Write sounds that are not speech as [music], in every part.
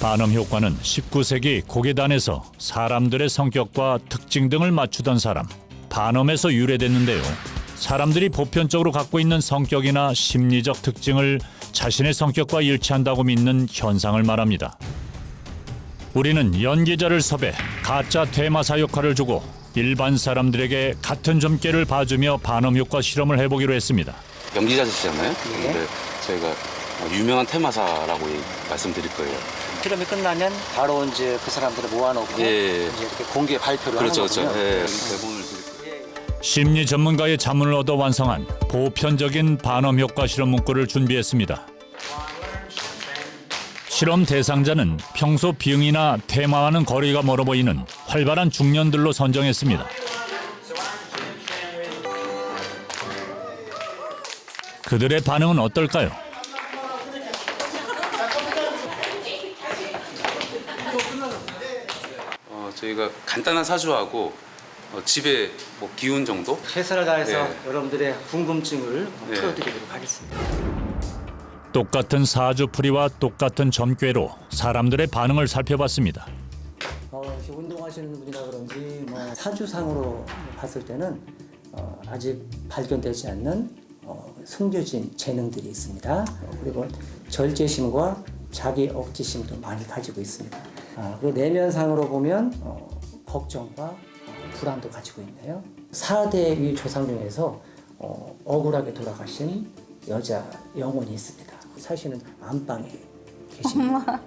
반음 효과는 19세기 고계단에서 사람들의 성격과 특징 등을 맞추던 사람 반음에서 유래됐는데요. 사람들이 보편적으로 갖고 있는 성격이나 심리적 특징을 자신의 성격과 일치한다고 믿는 현상을 말합니다. 우리는 연기자를 섭외 가짜 테마사 역할을 주고 일반 사람들에게 같은 점괘를 봐주며 반음 효과 실험을 해보기로 했습니다. 연기자시잖아요. 근데 저희가 유명한 테마사라고 말씀드릴 거예요. 실험이 끝나면 바로 이제 그 사람들을 모아놓고 예. 이제 이렇게 공개 발표를 그렇죠, 하는 그렇죠. 거군요. 예, 대본을 드릴 거예요. 심리 전문가의 자문을 얻어 완성한 보편적인 반음 효과 실험 문구를 준비했습니다. 실험 대상자는 평소 비응이나 테마와는 거리가 멀어 보이는 활발한 중년들로 선정했습니다. 그들의 반응은 어떨까요? 어, 저희가 간단한 사주하고 어, 집에 뭐 기운 정도? 최선을 다해서 네. 여러분들의 궁금증을 네. 풀어드리도록 하겠습니다. 똑같은 사주풀이와 똑같은 점괘로 사람들의 반응을 살펴봤습니다. 어, 혹시 운동하시는 분이라 그런지 뭐 사주상으로 봤을 때는 어, 아직 발견되지 않는 어, 숨겨진 재능들이 있습니다. 어, 그리고 절제심과 자기 억지심도 많이 가지고 있습니다. 아, 그리고 내면상으로 보면 어, 걱정과 어, 불안도 가지고 있네요. 4대 위 조상 중에서 어, 억울하게 돌아가신 여자 영혼이 있습니다. 사실은 안방에 계십니다.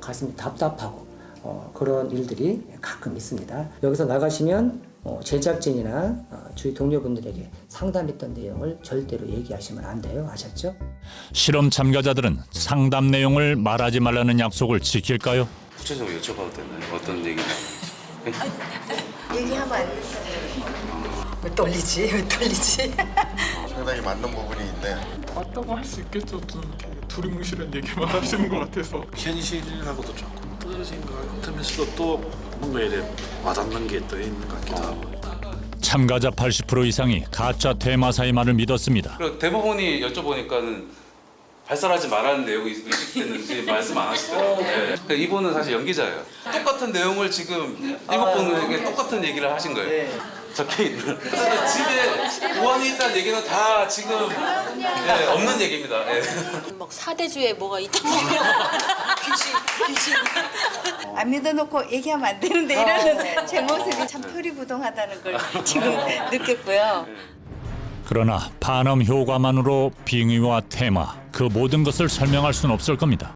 가슴이 답답하고 어, 그런 일들이 가끔 있습니다. 여기서 나가시면 어, 제작진이나 어, 주위 동료분들에게 상담했던 내용을 절대로 얘기하시면 안 돼요. 아셨죠? 실험 참가자들은 상담 내용을 말하지 말라는 약속을 지킬까요? 구체적으로 여쭤봐도 되나요? 어떤 얘기? [laughs] 얘기하면 안 돼. 왜 떨리지? 왜 떨리지? 상당히 맞는 부분이 있네. 맞다고 할 수 있겠죠. 좀 두리뭉실한 얘기만 하시는 것 같아서. 현실하고도 조금 떨어진 것 같으면서도 또 뭔가 이래 와닿는 게 또 있는 것 같기도 하고 참가자 80% 이상이 가짜 테마사의 말을 믿었습니다. 대부분이 여쭤보니까는 발설하지 말라는 내용이 의식됐는지 [laughs] 말씀 안 하시더라고요. 네. 그러니까 이분은 사실 연기자예요. 똑같은 내용을 지금 일곱 분에게 똑같은 얘기를 하신 거예요. 적혀 있는. 그래서 집에 보안이 있다는 얘기는 다 지금 네, 없는 얘기입니다. 네. 막 사대주에 뭐가 있다고 [laughs] 귀신 귀신 안 믿어놓고 얘기하면 안 되는데 이러는 제 모습이 참 표리부동하다는 걸 지금 느꼈고요. 그러나 반음 효과만으로 빙의와 테마 그 모든 것을 설명할 수는 없을 겁니다.